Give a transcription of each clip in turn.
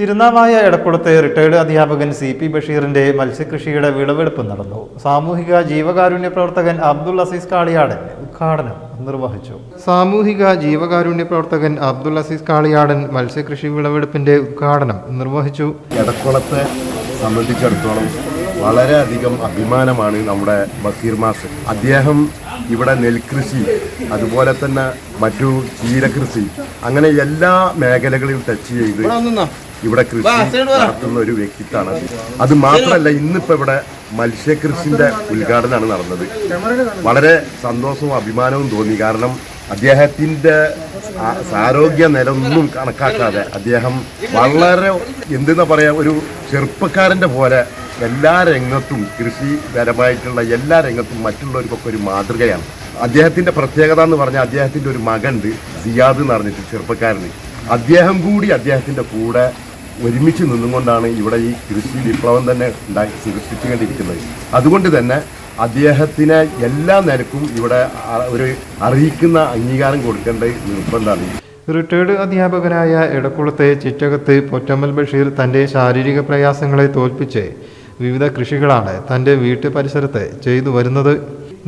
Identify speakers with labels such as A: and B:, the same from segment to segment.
A: തിരുനാവായ എടക്കുളത്തെ റിട്ടയർഡ് അധ്യാപകൻ C P ബഷീറിന്റെ മത്സ്യകൃഷിയുടെ വിളവെടുപ്പ് നടന്നു. സാമൂഹിക ജീവകാരുണ്യ പ്രവർത്തകൻ അബ്ദുൾ അസീസ് കാളിയാടൻ ഉദ്ഘാടനം നിർവഹിച്ചു. സാമൂഹിക ജീവകാരുണ്യ പ്രവർത്തകൻ അബ്ദുൾ അസീസ് കാളിയാടൻ മത്സ്യകൃഷി വിളവെടുപ്പിന്റെ ഉദ്ഘാടനം നിർവഹിച്ചു.
B: എടക്കുളത്തെ സംബന്ധിച്ചിടത്തോളം വളരെയധികം അഭിമാനമാണ് നമ്മുടെ ബഷീർ മാസ് അദ്ദേഹം ഇവിടെ നെൽകൃഷി അതുപോലെ തന്നെ മറ്റു ചീരകൃഷി അങ്ങനെ എല്ലാ മേഖലകളിലും ടച്ച് ചെയ്ത് ഇവിടെ കൃഷി നടത്തുന്ന ഒരു വ്യക്തിത്വമാണ് അത്. മാത്രമല്ല ഇന്നിപ്പോ ഇവിടെ മത്സ്യകൃഷിന്റെ ഉദ്ഘാടനമാണ് നടന്നത്. വളരെ സന്തോഷവും അഭിമാനവും തോന്നി. കാരണം അദ്ദേഹത്തിന്റെ ആരോഗ്യ നിലൊന്നും കണക്കാക്കാതെ അദ്ദേഹം വളരെ എന്തെന്നാ പറയാ ഒരു ചെറുപ്പക്കാരന്റെ പോലെ എല്ലാ രംഗത്തും കൃഷിപരമായിട്ടുള്ള എല്ലാ രംഗത്തും മറ്റുള്ളവർക്കൊക്കെ ഒരു മാതൃകയാണ്. അദ്ദേഹത്തിന്റെ പ്രത്യേകത എന്ന് പറഞ്ഞാൽ അദ്ദേഹത്തിന്റെ ഒരു മകണ്ട് സിയാദ് എന്ന് പറഞ്ഞിട്ട് ചെറുപ്പക്കാരന്. അദ്ദേഹം കൂടി അദ്ദേഹത്തിന്റെ കൂടെ ഒരുമിച്ച് നിന്നുകൊണ്ടാണ് ഇവിടെ ഈ കൃഷി വിപ്ലവം തന്നെ ഉണ്ടാക്കി സൃഷ്ടിച്ചുകൊണ്ടിരിക്കുന്നത്. അതുകൊണ്ട് തന്നെ അദ്ദേഹത്തിന് എല്ലാ നിലക്കും ഇവിടെ ഒരു അറിയിക്കുന്ന അംഗീകാരം കൊടുക്കേണ്ട നിർബന്ധമാണ്.
A: റിട്ടയേർഡ് അധ്യാപകനായ എടക്കുളത്തെ ചിറ്റകത്ത് പൊറ്റമ്മൽ ബഷീർ തന്റെ ശാരീരിക പ്രയാസങ്ങളെ തോൽപ്പിച്ച് വിവിധ കൃഷികളാണ് തന്റെ വീട്ടു പരിസരത്ത് ചെയ്തു വരുന്നത്.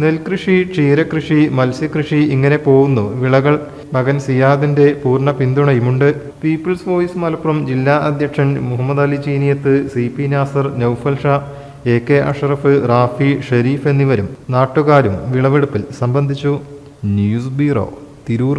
A: നെൽകൃഷി ക്ഷീരകൃഷി മത്സ്യകൃഷി ഇങ്ങനെ പോകുന്നു. വിളകൾ മകൻ സിയാദിന്റെ പൂർണ പിന്തുണയുമുണ്ട്. പീപ്പിൾസ് വോയിസ് മലപ്പുറം ജില്ലാ അധ്യക്ഷൻ Muhammad Ali Cheeniyath C P Nasar Noufal Sha A K Ashraf Rafi Sherif എന്നിവരും നാട്ടുകാരും വിളവെടുപ്പിൽ സംബന്ധിച്ചു. News bureau Tirur.